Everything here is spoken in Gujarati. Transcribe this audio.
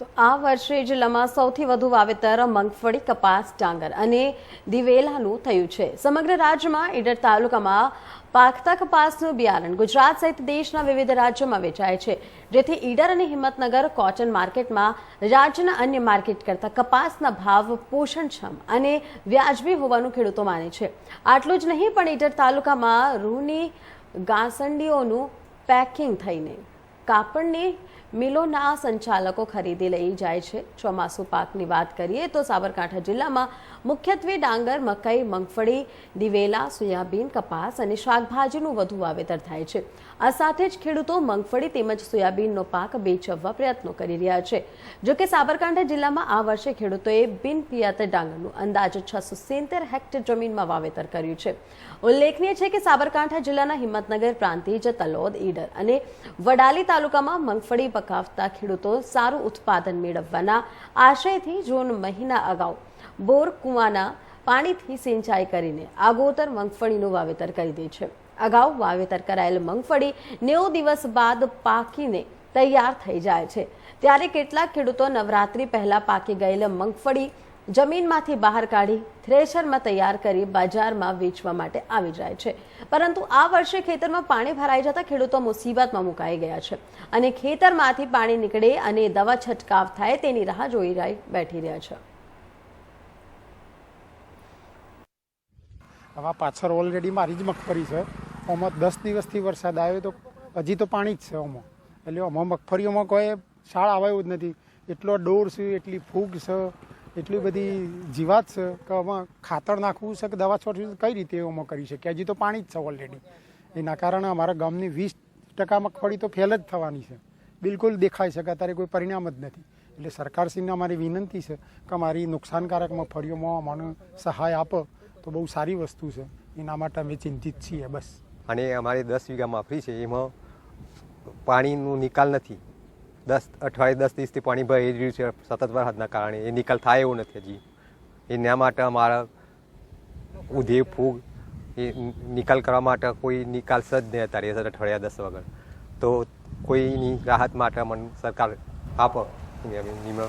તો આ વર્ષે જિલ્લામાં સૌથી વધુ વાવેતર મગફળી, કપાસ, ડાંગર અને દિવેલાનું થયું છે. સમગ્ર રાજ્યમાં ઈડર તાલુકામાં પાકતા કપાસનું બિયારણ ગુજરાત સહિત દેશના વિવિધ રાજ્યોમાં વેચાય છે. જેથી ઈડર અને હિંમતનગર કોટન માર્કેટમાં રાજ્યના અન્ય માર્કેટ કરતાં કપાસના ભાવ પોષણક્ષમ અને વ્યાજબી હોવાનું ખેડૂતો માને છે. આટલું જ નહીં, પણ ઈડર તાલુકામાં રૂની ઘાસંડીઓનું પેકિંગ થઈને કાપડની મિલોના સંચાલકો ખરીદી લઈ જાય છે. ચોમાસુ પાકની વાત કરીએ તો સાબરકાંઠા જિલ્લામાં મુખ્યત્વે ડાંગર, મકાઈ, મગફળી, દિવેલા, સોયાબીન, કપાસ અને શાકભાજીનું વધુ વાવેતર થાય છે. આ સાથે જ ખેડૂતો મગફળી તેમજ સોયાબીનનો પાક વેચવવા પ્રયત્નો કરી રહ્યા છે. જોકે સાબરકાંઠા જિલ્લામાં આ વર્ષે ખેડૂતોએ બિનપિયાત ડાંગરનું અંદાજે છસો સિત્તેર હેક્ટર જમીનમાં વાવેતર કર્યું છે. ઉલ્લેખનીય છે કે સાબરકાંઠા જિલ્લાના હિંમતનગર પ્રાંતિજ, તલોદ, ઈડર અને વડાલી તાલુકામાં મગફળી પકાવતા ખેડૂતો સારું ઉત્પાદન મેળવવાના આશયથી જૂન મહિના અગાઉ બોર કુવાના પાણીથી સિંચાઈ કરીને આગોતર મગફળીનું વાવેતર કરી દે છે. અગાઉ વાવેતર કરાયેલ મગફળી નેવું દિવસ બાદ પાકીને તૈયાર થઈ જાય છે. ત્યારે કેટલાક ખેડૂતો નવરાત્રી પહેલા પાકી ગયેલ મગફળી જમીનમાંથી બહાર કાઢી થ્રેશરમાં તૈયાર કરી બજારમાં વેચવા માટે આવી જાય છે. પરંતુ આ વર્ષે ખેતરમાં પાણી ભરાઈ જતા ખેડૂતો મુસીબતમાં મુકાઈ ગયા છે અને ખેતરમાંથી પાણી નીકળે અને દવા છંટકાવ થાય તેની રાહ જોઈ રહી બેઠી રહ્યા છે. હવે પાછળ ઓલરેડી મારી જ મગફળી છે. આમાં દસ દિવસથી વરસાદ આવ્યો તો હજી તો પાણી જ છે આમાં. એટલે આમાં મગફળીઓમાં કોઈ શાળ આવ્યું જ નથી. એટલો ડોર છે, એટલી ફૂગ છે. એટલી બધી જીવાત છે કે આમાં ખાતર નાખવું છે કે દવા છોડવી કઈ રીતે એમાં કરી શકીએ? હજી તો પાણી જ છે ઓલરેડી એના કારણે અમારા ગામની વીસ ટકા મગફળી તો ફેલ જ થવાની છે. બિલકુલ દેખાય છે કે અત્યારે કોઈ પરિણામ જ નથી. એટલે સરકારશ્રીને અમારી વિનંતી છે કે અમારી નુકસાનકારક મગફળીઓમાં અમને સહાય આપો. તો બહુ સારી વસ્તુ છે. એના માટે અમે ચિંતિત છીએ બસ. અને અમારે દસ વીઘા માફી છે. એમાં પાણીનું નિકાલ નથી. દસ, અઠવાડિયે દસ દિવસથી પાણી ભરી રહ્યું છે. સતત વરસાદના કારણે. એ નિકાલ થાય એવું નથી હજી. એના માટે અમારા ઉધે ફૂગ એ નિકાલ કરવા માટે કોઈ નિકાલ જ નહીં અત્યારે અઠવાડિયા દસ વગર. તો કોઈની રાહત માટે મને સરકાર આપો. નિમણ